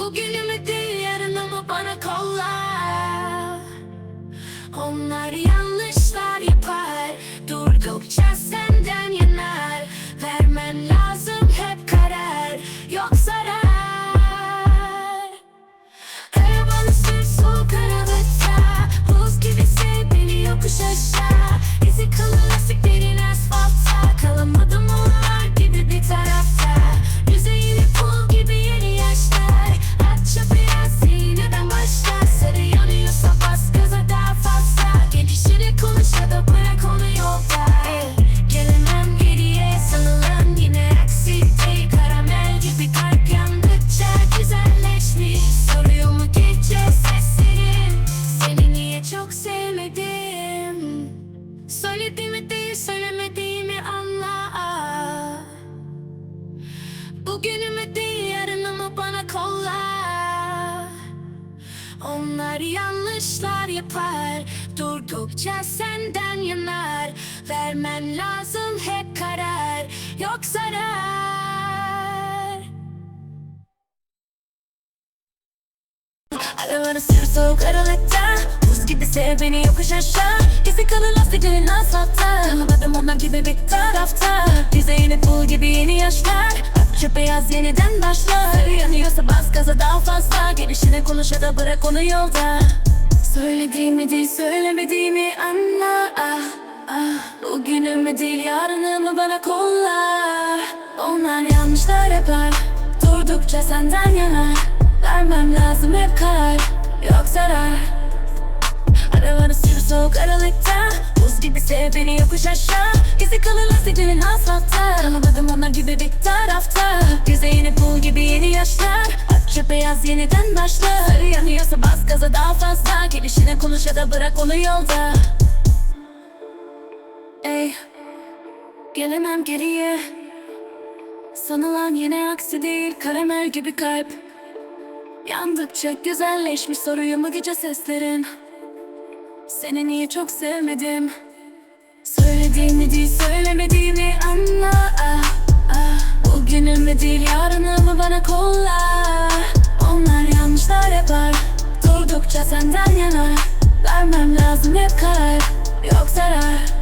Bugünümü değil yarınımı bana kolla Onlar yanlışlar yapar. Durdukça sen Bugünümü değil yarınımı bana kolla Onlar yanlışlar yapar. Durdukça senden yanar. Vermen lazım hep karar. Yok zarar. Arabanı sür soğuk aralıkta. Buz gibi sev beni yokuş aşağı. İzi kalır lastiklerin asfaltta. Tanımadım onlar gibi bir tarafta. Bize yeni bul gibi yeni yaşlar Akça beyaz yeniden başlar. Sarı yanıyorsa bas gaza daha fazla. Gelişine konuş ya da bırak onu yolda. Söylediğimi değil söylemediğimi anla. Ah, ah. Bugünümü değil yarınımı bana kolla? Onlar yanlışlar yapar. Durdukça senden yanar. Vermem lazım hep karar Yok zarar. Arabanı sür soğuk aralıkta. Buz gibi sev beni yokuş aşağı İzi kalır lastiklerin asfaltta Tanımadım onlar gibi bir tarafta. Yüzeyini pul gibi yeni yaşlar. Akça beyaz yeniden başlar Sarı yanıyorsa bas gaza daha fazla. Gelişine konuş ya da bırak onu yolda. Ey Gelemem geriye. Sanılan yine aksi değil. Karamel gibi kalp. Yandıkça güzelleşmiş soruyor mu gece seslerin? Seni niye çok sevmedim Söylediğimi değil söylemediğimi anla. Ah, ah. Bugünümü değil yarınımı bana kolla Onlar yanlışlar yapar. Durdukça senden yanar. Vermem lazım hep karar. Yok zarar